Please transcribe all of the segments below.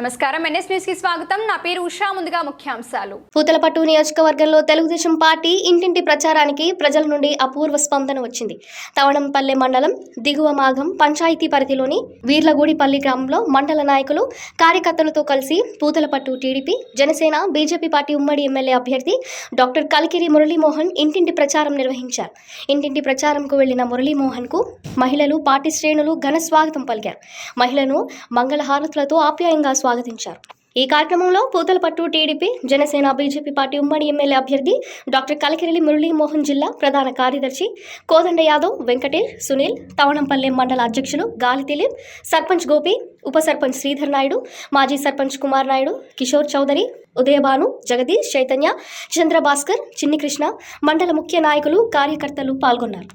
నమస్కారం. ఎన్ఎస్ న్యూస్కి స్వాగతం. నా పేరు ఉషా. ముందుగా ముఖ్యాంశాలు. పూతలపట్టు నియోజకవర్గంలో తెలుగుదేశం పార్టీ ఇంటింటి ప్రచారానికి ప్రజల నుండి అపూర్వ స్పందన వచ్చింది. తవణంపల్లె మండలం దిగువ మాఘం పంచాయతీ పరిధిలోని వీర్లగూడిపల్లి గ్రామంలో మండల నాయకులు కార్యకర్తలతో కలిసి Puthalapattu TDP Janasena BJP party ఉమ్మడి ఎమ్మెల్యే అభ్యర్థి డాక్టర్ కలికిరి మురళీమోహన్ ఇంటింటి ప్రచారం నిర్వహించారు. ఇంటింటి ప్రచారంకు వెళ్ళిన మురళీమోహన్కు మహిళలు పార్టీ శ్రేణులు ఘన స్వాగతం పలికారు. మహిళను మంగళహారతులతో ఆప్యాయంగా స్వాగతించారు. ఈ కార్యక్రమంలో Puthalapattu TDP Janasena BJP party ఉమ్మడి ఎమ్మెల్యే అభ్యర్థి డాక్టర్ కలకిరెల్లి మురళీమోహన్ జిల్లా ప్రధాన కార్యదర్శి కోదండ యాదవ్ వెంకటేష్ సునీల్ తవణంపల్లె మండల అధ్యక్షులు గాలి దిలీప్ సర్పంచ్ గోపి ఉప సర్పంచ్ శ్రీధర్ నాయుడు మాజీ సర్పంచ్ కుమార్ నాయుడు కిషోర్ చౌదరి ఉదయభాను జగదీష్ చైతన్య చంద్రభాస్కర్ చిన్ని కృష్ణ మండల ముఖ్య నాయకులు కార్యకర్తలు పాల్గొన్నారు.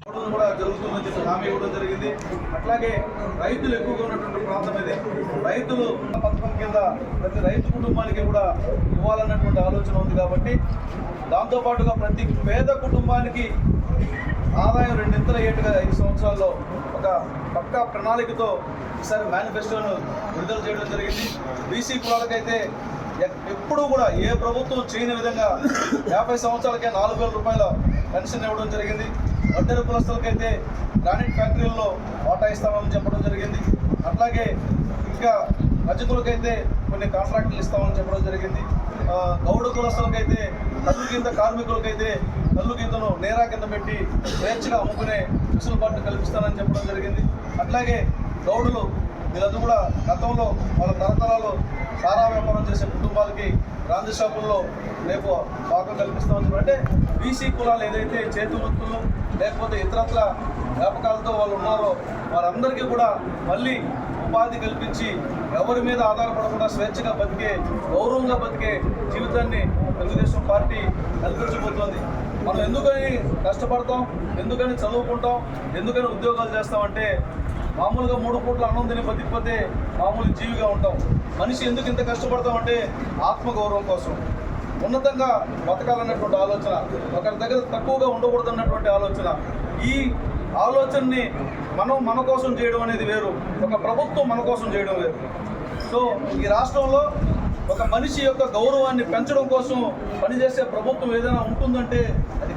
జరిగింది. అట్లాగే రైతులు ఎక్కువగా ఉన్నటువంటి ప్రాంతం ఇది. రైతులు పథకం కింద ప్రతి రైతు కుటుంబానికి కూడా ఇవ్వాలన్నటువంటి ఆలోచన ఉంది కాబట్టి దాంతోపాటుగా ప్రతి పేద కుటుంబానికి ఆదాయం రెండింతల ఏటుగా ఐదు సంవత్సరాల్లో ఒక పక్కా ప్రణాళికతో ఈసారి మేనిఫెస్టోను విడుదల చేయడం జరిగింది. బీసీ కులాలకైతే ఎక్- ఎప్పుడూ కూడా ఏ ప్రభుత్వం చేయని విధంగా యాభై సంవత్సరాలకే నాలుగు వేల రూపాయల పెన్షన్ ఇవ్వడం జరిగింది. వడ్డెర కులస్తులకైతే గ్రానైట్ ఫ్యాక్టరీల్లో వాటా ఇస్తామని చెప్పడం జరిగింది. అట్లాగే ఇంకా మధ్యకులకైతే కొన్ని కాంట్రాక్టులు ఇస్తామని చెప్పడం జరిగింది. గౌడ కులస్తులకైతే కళ్ళు కింద కార్మికులకైతే కళ్ళు కిందను నేరా కింద పెట్టి స్వేచ్ఛగా అమ్ముకునే వెసులుబాటు కల్పిస్తానని చెప్పడం జరిగింది. అట్లాగే గౌడులు వీళ్ళందరూ కూడా గతంలో వాళ్ళ తరతరాలు సారా వ్యాపారం చేసే కుటుంబాలకి గాంధీ షాపుల్లో రేపు భాగం కల్పిస్తామని అంటే బీసీ కులాలు ఏదైతే చేతి వృత్తులు లేకపోతే ఇతరత్ర వ్యాపకాలతో వాళ్ళు ఉన్నారో వారందరికీ కూడా మళ్ళీ ఉపాధి కల్పించి ఎవరి మీద ఆధారపడకుండా స్వేచ్ఛగా బతికే గౌరవంగా బతికే జీవితాన్ని తెలుగుదేశం పార్టీ కల్పించబోతోంది. మనం ఎందుకని కష్టపడతాం? ఎందుకని చదువుకుంటాం? ఎందుకని ఉద్యోగాలు చేస్తామంటే మామూలుగా మూడు పూట్ల అన్నం తిని బతికిపోతే మామూలు జీవిగా ఉంటాం. మనిషి ఎందుకు ఇంత కష్టపడతామంటే ఆత్మగౌరవం కోసం. ఉన్నతంగా బతకాలన్నటువంటి ఆలోచన ఒకరి దగ్గర తక్కువగా ఉండకూడదన్నటువంటి ఆలోచన. ఈ ఆలోచనని మనం మన కోసం చేయడం అనేది వేరు ఒక ప్రభుత్వం మన కోసం చేయడం వేరు. సో ఈ రాష్ట్రంలో ఒక మనిషి యొక్క గౌరవాన్ని పెంచడం కోసం పనిచేసే ప్రభుత్వం ఏదైనా ఉంటుందంటే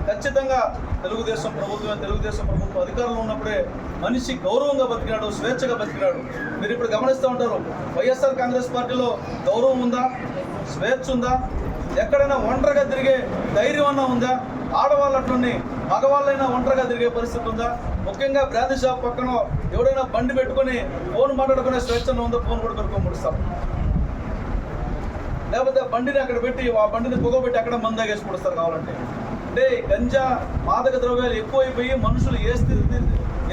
ఖచ్చితంగా తెలుగుదేశం ప్రభుత్వం తెలుగుదేశం ప్రభుత్వం అధికారంలో ఉన్నప్పుడే మనిషి గౌరవంగా బతికినాడు స్వేచ్ఛగా బతికినాడు. మీరు ఇప్పుడు గమనిస్తూ ఉంటారు వైఎస్ఆర్ కాంగ్రెస్ పార్టీలో గౌరవం ఉందా? స్వేచ్ఛ ఉందా? ఎక్కడైనా ఒంటరిగా తిరిగే ధైర్యం అన్నా ఉందా? ఆడవాళ్ళు అట్లుండి మగవాళ్ళైనా ఒంటరిగా తిరిగే పరిస్థితి ఉందా? ముఖ్యంగా బ్రాంతి షాప్ పక్కన ఎవడైనా బండి పెట్టుకొని ఫోన్ మాట్లాడుకునే స్వేచ్ఛను ఉందో? ఫోన్ కూడా పెట్టుకొని ముడుస్తాం. లేకపోతే బండిని అక్కడ పెట్టి ఆ బండిని పొగబెట్టి అక్కడ మందాగేసి పొడుస్తారు కావాలంటే. అంటే గంజా మాదక ద్రవ్యాలు ఎక్కువైపోయి మనుషులు ఏ స్థితి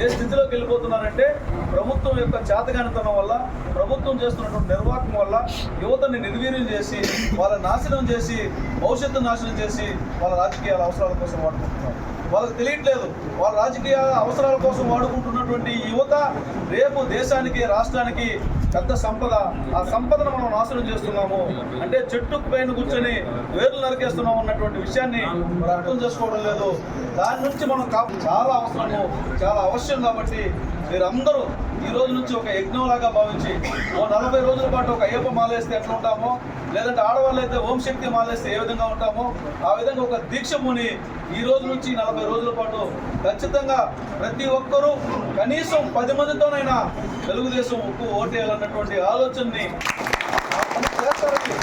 ఏ స్థితిలోకి వెళ్ళిపోతున్నారంటే ప్రభుత్వం యొక్క చేతగానితనం వల్ల ప్రభుత్వం చేస్తున్నటువంటి నిర్వాహకం వల్ల యువతని నిర్వీర్యం చేసి వాళ్ళ నాశనం చేసి భవిష్యత్తు నాశనం చేసి వాళ్ళ రాజకీయాల అవసరాల కోసం వాడుకుంటున్నారు. వాళ్ళకి తెలియట్లేదు. వాళ్ళ రాజకీయ అవసరాల కోసం వాడుకుంటున్నటువంటి యువత రేపు దేశానికి రాష్ట్రానికి పెద్ద సంపద. ఆ సంపదను మనం నాశనం చేస్తున్నాము. అంటే చెట్టు పైన కూర్చొని వేర్లు నరికేస్తున్నాం అన్నటువంటి విషయాన్ని మరి అర్థం చేసుకోవడం లేదు. దాని నుంచి మనం చాలా అవసరము చాలా అవశ్యం కాబట్టి మీరందరూ ఈ రోజు నుంచి ఒక యజ్ఞంలాగా భావించి ఓ నలభై రోజుల పాటు ఒక అయ్యప్ప మాలేస్తే ఎట్లా ఉంటామో లేదంటే ఆడవాళ్ళు అయితే ఓం శక్తి మాలేస్తే ఏ విధంగా ఉంటామో ఆ విధంగా ఒక దీక్ష ముని ఈ రోజు నుంచి నలభై రోజుల పాటు ఖచ్చితంగా ప్రతి ఒక్కరూ కనీసం పది మందితోనైనా తెలుగుదేశం ఉక్కు ఓటేయాలన్నటువంటి ఆలోచనని చేస్తారని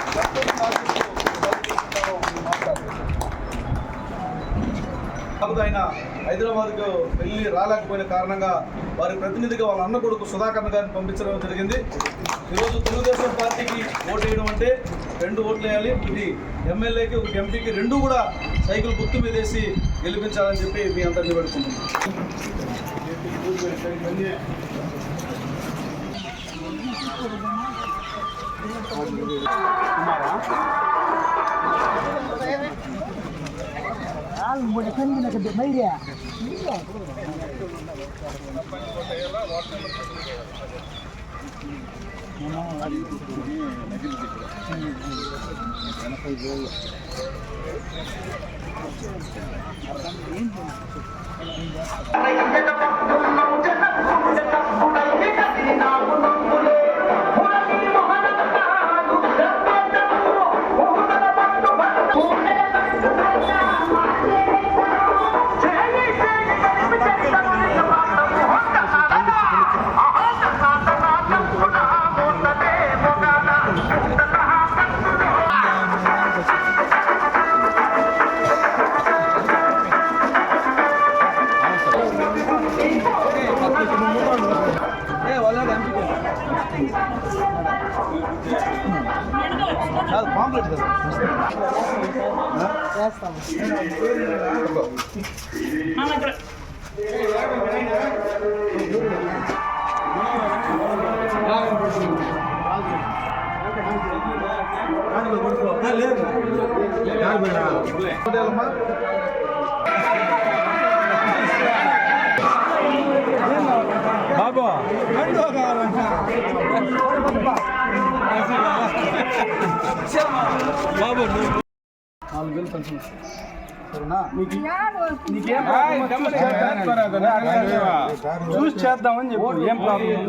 ఆయన హైదరాబాద్కు వెళ్ళి రాలేకపోయిన కారణంగా వారి ప్రతినిధిగా వాళ్ళ అన్న కొడుకు సుధాకర్ గారిని పంపించడం జరిగింది. ఈరోజు తెలుగుదేశం పార్టీకి ఓటు వేయడం అంటే రెండు ఓట్లు వేయాలి. ఇది ఎమ్మెల్యేకి ఒక ఎంపీకి రెండు కూడా సైకిల్ గుర్తు మీద వేసి గెలిపించాలని చెప్పి మీ అందరినీ పెడుతున్నాం జగ పాంప్లెట్ కదా చేస్తాము లేదు బాబు నాలుగు వేలు సరేనా? చూసి చేద్దామని చెప్పు. ఏం ప్రాబ్లం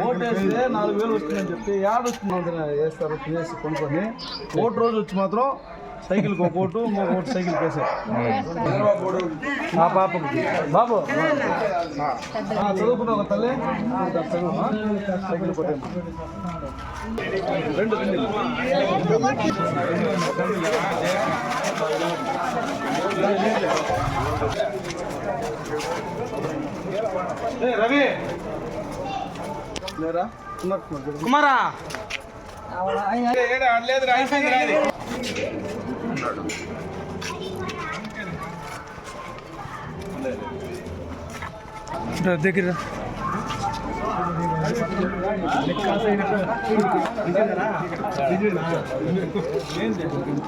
ఓటు వేస్తే నాలుగు వేలు వస్తుందని చెప్తే యాడ్ వస్తుంది. వేస్తారు కొనుక్కొని. ఓటు రోజు వచ్చి మాత్రం సైకిల్కి ఒక ఓటు ఇంకొక ఓటు సైకిల్ వేసారు ఆ పాపకు బాబు ఆ, చదువుకున్న ఒక తల్లి చదువు ఆ? సైకిల్ కొట్టాను రెండు రెండు ఏ, రవి లేరా ఉన్నట్టున్నారు కుమారా దగ్గర ఓటు ఏం మర్చిపోకుండా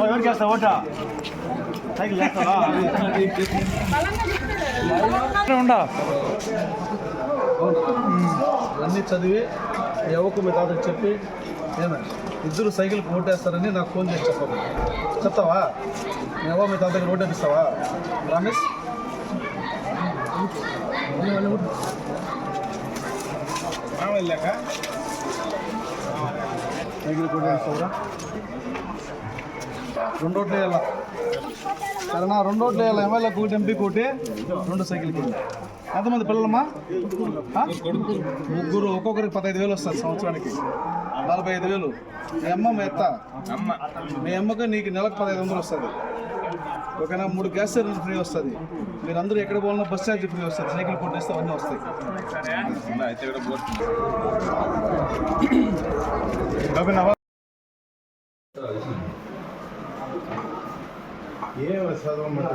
ఎవరికి వేస్తావు ఓటా? సైకిల్ వేస్తావా ఉండా? అన్నీ చదివి ఈ మీ తాతకు చెప్పి ఏమే ఇద్దరు సైకిల్కి ఓటేస్తారని నాకు ఫోన్ చేసి చెప్పాను చెప్తావా? మీ మీ తాతకి ఓటేపిస్తావా వేపిస్తావా? సైకిల్ కూడా. వేస్తావురా రెండు ఓట్లు వేయాలా. సరేనా? రెండు ఓట్లు వేయాలి. ఎమ్మెల్యే కోటి ఎంపీ కోటి రెండు సైకిల్ కోటి. ఎంతమంది పిల్లలమ్మా? ముగ్గురు ఒక్కొక్కరికి పదహైదు వేలు వస్తుంది సంవత్సరానికి. నలభై ఐదు వేలు. మీ అమ్మ మీ ఎత్త మీ అమ్మకి నీకు నెలకు పదహైదు వందలు వస్తుంది ఒకనా మూడు గ్యాస్ సిలిండర్ ఫ్రీ వస్తుంది. మీరందరూ ఎక్కడ పోవాలన్నా బస్ ఛార్జ్ ఫ్రీ వస్తుంది. సైకిల్ కొట్టేస్తే అవన్నీ వస్తాయి. ఏ చదవమంటే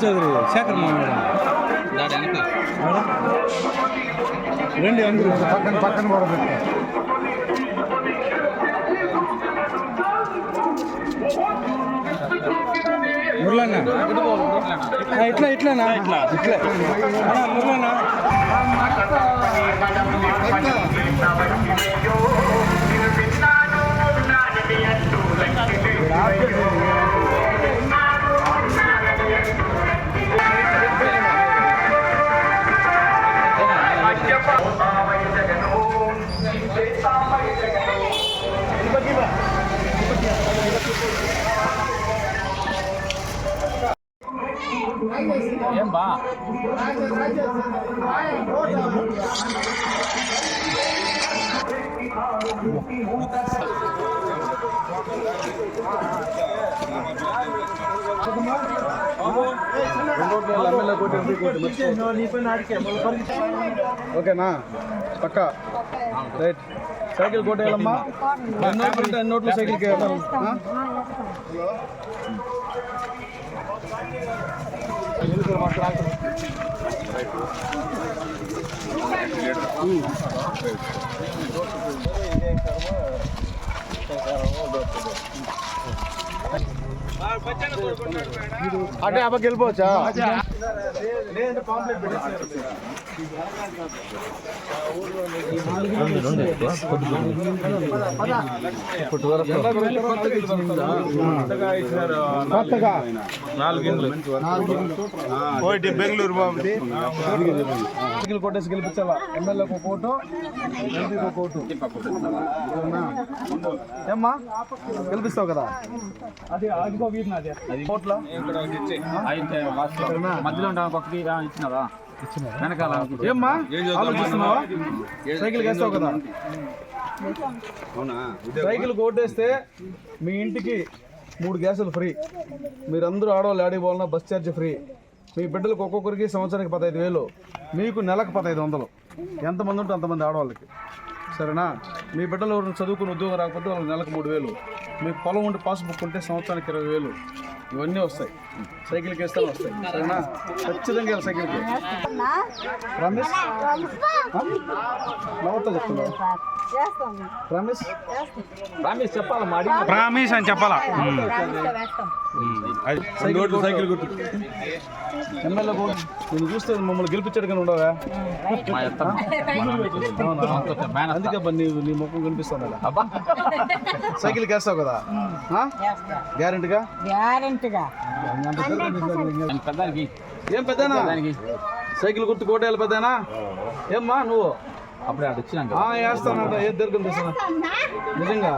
చౌదరి శేఖర్ మామూలు రండి అందరూ పక్కన పక్కన కూడా మురళన్న. ఇట్లా ఇట్లానా? ఇట్లా. ఇట్లా మురళన్న. ఏం ఓకేనా పక్క రైట్ సైకిల్ కొట్టేయాలమ్మా ఎన్ని నోట్లు ఉంటే అన్ని నోట్లు సైకిల్కి వేయాలి. ఆ? అంటే అబ్బకి వెళ్ళిపోవచ్చా ఒకటి బెంగళూరు బాబు కొట్టేసి గెలిపించాలా ఎమ్మెల్యేకి ఒక కోటు ఎంపీకి ఒక కోటు ఏమ్మా గెలిపిస్తావు కదా అది అదిగో వీధి నాది కోట్ల మధ్యలో ఉంటాం పక్కకి ఇచ్చినదా వెనకాల ఏమ్మా? ఆలోచిస్తున్నావా? సైకిల్ వేస్తావు కదా. సైకిల్ కొట్టేస్తే మీ ఇంటికి మూడు గ్యాసులు ఫ్రీ. మీరందరూ ఆడవాళ్ళు ఆడి పోవాలన్నా బస్ ఛార్జ్ ఫ్రీ. మీ బిడ్డలకు ఒక్కొక్కరికి సంవత్సరానికి పదహైదు వేలు. మీకు నెలకు పదహైదు వందలు. ఎంతమంది ఉంటే అంతమంది ఆడవాళ్ళకి. సరేనా? మీ బిడ్డలు చదువుకుని ఉద్యోగం రాకపోతే వాళ్ళకి నెలకు మూడు వేలు. మీకు పొలం ఉంటే పాస్బుక్ ఉంటే సంవత్సరానికి ఇరవై వేలు. ఇవన్నీ వస్తాయి. సైకిల్కి వేస్తే వస్తాయి. సరేనా? ఖచ్చితంగా వెళ్ళి సైకిల్కి రమేష్? నవ్వుతా చెప్తున్నావు? ప్రామిస్? చెప్పాలి మాడి ప్రామిస్ అని చెప్పాలా? సైకిల్ సైకిల్ గుర్తు ఎమ్మెల్యే నేను చూస్తే మమ్మల్ని గెలిపించాడు కానీ ఉండవా అందుకే అబ్బా నీ నీ ముఖం కనిపిస్తుంది అలా సైకిల్కి వేస్తావు కదా? గ్యారెంటీగా? గ్యారెంటీగా. ఏం పెద్దనా? దానికి సైకిల్ గుర్తు కోటేయాలి పెద్దనా? ఏమ్మా నువ్వు? అప్పుడే అటు వచ్చినాక ఆ, వేస్తానంట ఏ దొరికింది తెస్తున్నా నిజంగా.